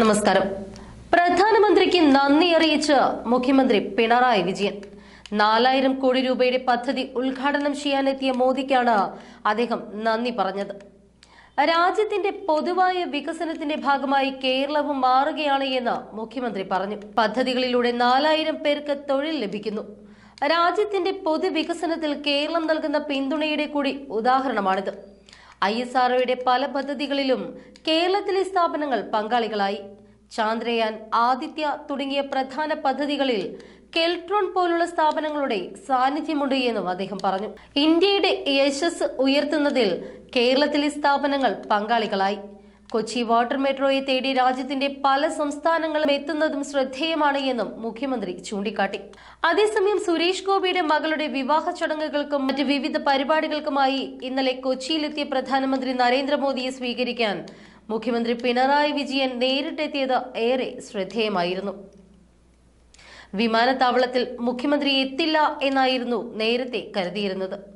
നമസ്കാരം. പ്രധാനമന്ത്രിക്ക് നന്ദി അറിയിച്ച് മുഖ്യമന്ത്രി പിണറായി വിജയൻ. നാലായിരം കോടി രൂപയുടെ പദ്ധതി ഉദ്ഘാടനം ചെയ്യാനെത്തിയ മോദിക്കാണ് അദ്ദേഹം നന്ദി പറഞ്ഞത്. രാജ്യത്തിന്റെ പൊതുവായ വികസനത്തിന്റെ ഭാഗമായി കേരളവും മാറുകയാണ് എന്ന് മുഖ്യമന്ത്രി പറഞ്ഞു. പദ്ധതികളിലൂടെ നാലായിരം പേർക്ക് തൊഴിൽ ലഭിക്കുന്നു. രാജ്യത്തിന്റെ പൊതുവികസനത്തിൽ കേരളം നൽകുന്ന പിന്തുണയുടെ കൂടി ഉദാഹരണമാണിത്. ഐ എസ് ആർഒയുടെ പല പദ്ധതികളിലും കേരളത്തിലെ സ്ഥാപനങ്ങൾ പങ്കാളികളായി. ചാന്ദ്രയാൻ ആദിത്യ തുടങ്ങിയ പ്രധാന പദ്ധതികളിൽ കെൽട്രോൺ പോലുള്ള സ്ഥാപനങ്ങളുടെ സാന്നിധ്യമുണ്ട് എന്നും അദ്ദേഹം പറഞ്ഞു. ഇന്ത്യയുടെ യശസ് ഉയർത്തുന്നതിൽ കേരളത്തിലെ സ്ഥാപനങ്ങൾ പങ്കാളികളായി. കൊച്ചി വാട്ടർ മെട്രോയെ തേടി രാജ്യത്തിന്റെ പല സംസ്ഥാനങ്ങളും എത്തുന്നതും ശ്രദ്ധേയമാണ് എന്നും മുഖ്യമന്ത്രി ചൂണ്ടിക്കാട്ടി. അതേസമയം സുരേഷ് ഗോപിയുടെ മകളുടെ വിവാഹ ചടങ്ങുകൾക്കും മറ്റ് വിവിധ പരിപാടികൾക്കുമായി ഇന്നലെ കൊച്ചിയിലെത്തിയ പ്രധാനമന്ത്രി നരേന്ദ്രമോദിയെ സ്വീകരിക്കാൻ മുഖ്യമന്ത്രി പിണറായി വിജയൻ നേരിട്ടെത്തിയത് ഏറെ ശ്രദ്ധേയമായിരുന്നു. വിമാനത്താവളത്തിൽ മുഖ്യമന്ത്രി എത്തില്ല എന്നായിരുന്നു നേരത്തെ കരുതിയിരുന്നത്.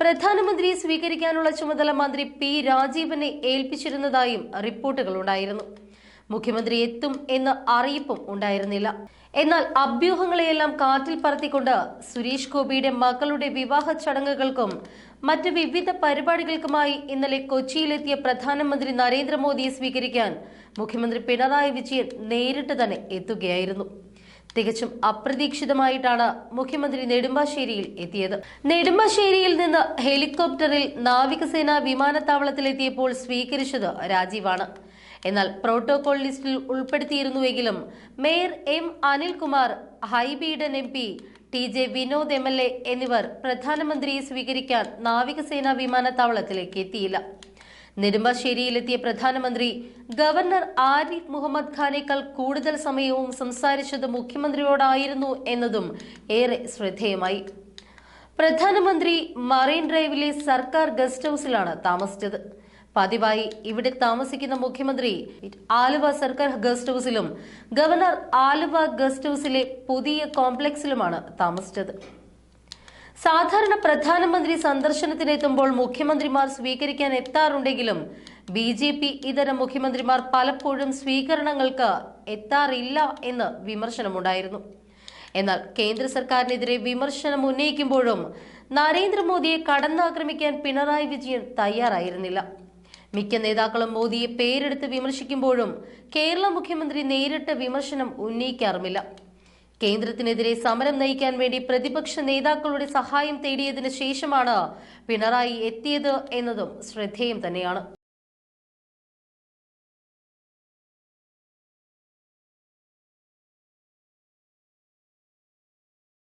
പ്രധാനമന്ത്രിയെ സ്വീകരിക്കാനുള്ള ചുമതല മന്ത്രി പി രാജീവനെ ഏൽപ്പിച്ചിരുന്നതായും റിപ്പോർട്ടുകളുണ്ടായിരുന്നു മുഖ്യമന്ത്രി എത്തും എന്ന അറിയിപ്പും ഉണ്ടായിരുന്നില്ല. എന്നാൽ അഭ്യൂഹങ്ങളെയെല്ലാം കാറ്റിൽ പറത്തിക്കൊണ്ട് സുരേഷ് ഗോപിയുടെ മകളുടെ വിവാഹ ചടങ്ങുകൾക്കും മറ്റ് വിവിധ പരിപാടികൾക്കുമായി ഇന്നലെ കൊച്ചിയിലെത്തിയ പ്രധാനമന്ത്രി നരേന്ദ്രമോദിയെ സ്വീകരിക്കാൻ മുഖ്യമന്ത്രി പിണറായി വിജയൻ നേരിട്ട് തന്നെ എത്തുകയായിരുന്നു. തികച്ചും അപ്രതീക്ഷിതമായിട്ടാണ് മുഖ്യമന്ത്രി നെടുമ്പാശ്ശേരിയിൽ എത്തിയത്. നെടുമ്പാശ്ശേരിയിൽ നിന്ന് ഹെലികോപ്റ്ററിൽ നാവികസേന വിമാനത്താവളത്തിലെത്തിയപ്പോൾ സ്വീകരിച്ചത് രാജീവാണ്. എന്നാൽ പ്രോട്ടോകോൾ ലിസ്റ്റിൽ ഉൾപ്പെടുത്തിയിരുന്നുവെങ്കിലും mayor M Anilkumar Hibi Eden M P T J Vinod M L A എന്നിവർ പ്രധാനമന്ത്രിയെ സ്വീകരിക്കാൻ നാവികസേന വിമാനത്താവളത്തിലേക്ക് എത്തിയില്ല. നെടുമ്പാശ്ശേരിയിലെത്തിയ പ്രധാനമന്ത്രി ഗവർണർ ആരിഫ് മുഹമ്മദ് ഖാനേക്കാൾ കൂടുതൽ സമയവും സംസാരിച്ചത് മുഖ്യമന്ത്രിയോടായിരുന്നു എന്നതും ഏറെ ശ്രദ്ധേയമായി. പ്രധാനമന്ത്രി മറൈൻ ഡ്രൈവിലെ സർക്കാർ ഗസ്റ്റ് ഹൌസിലാണ് താമസിച്ചത്. പതിവായി ഇവിടെ താമസിക്കുന്ന മുഖ്യമന്ത്രി ആലുവ സർക്കാർ ഗസ്റ്റ് ഹൌസിലും ഗവർണർ ആലുവ ഗസ്റ്റ് ഹൌസിലെ പുതിയ കോംപ്ലക്സിലുമാണ് താമസിച്ചത്. സാധാരണ പ്രധാനമന്ത്രി സന്ദർശനത്തിനെത്തുമ്പോൾ മുഖ്യമന്ത്രിമാർ സ്വീകരിക്കാൻ എത്താറുണ്ടെങ്കിലും ബി ജെ പി ഇതര മുഖ്യമന്ത്രിമാർ പലപ്പോഴും സ്വീകരണങ്ങൾക്ക് എത്താറില്ല എന്ന് വിമർശനമുണ്ടായിരുന്നു. എന്നാൽ കേന്ദ്ര സർക്കാരിനെതിരെ വിമർശനം ഉന്നയിക്കുമ്പോഴും നരേന്ദ്രമോദിയെ കടന്നാക്രമിക്കാൻ പിണറായി വിജയൻ തയ്യാറായിരുന്നില്ല. മിക്ക നേതാക്കളും മോദിയെ പേരെടുത്ത് വിമർശിക്കുമ്പോഴും കേരള മുഖ്യമന്ത്രി നേരിട്ട് വിമർശനം ഉന്നയിക്കാറുമില്ല. കേന്ദ്രത്തിനെതിരെ സമരം നയിക്കാൻ വേണ്ടി പ്രതിപക്ഷ നേതാക്കളുടെ സഹായം തേടിയതിനു ശേഷമാണ് പിണറായി എത്തിയത് എന്നതും ശ്രദ്ധേയം തന്നെയാണ്.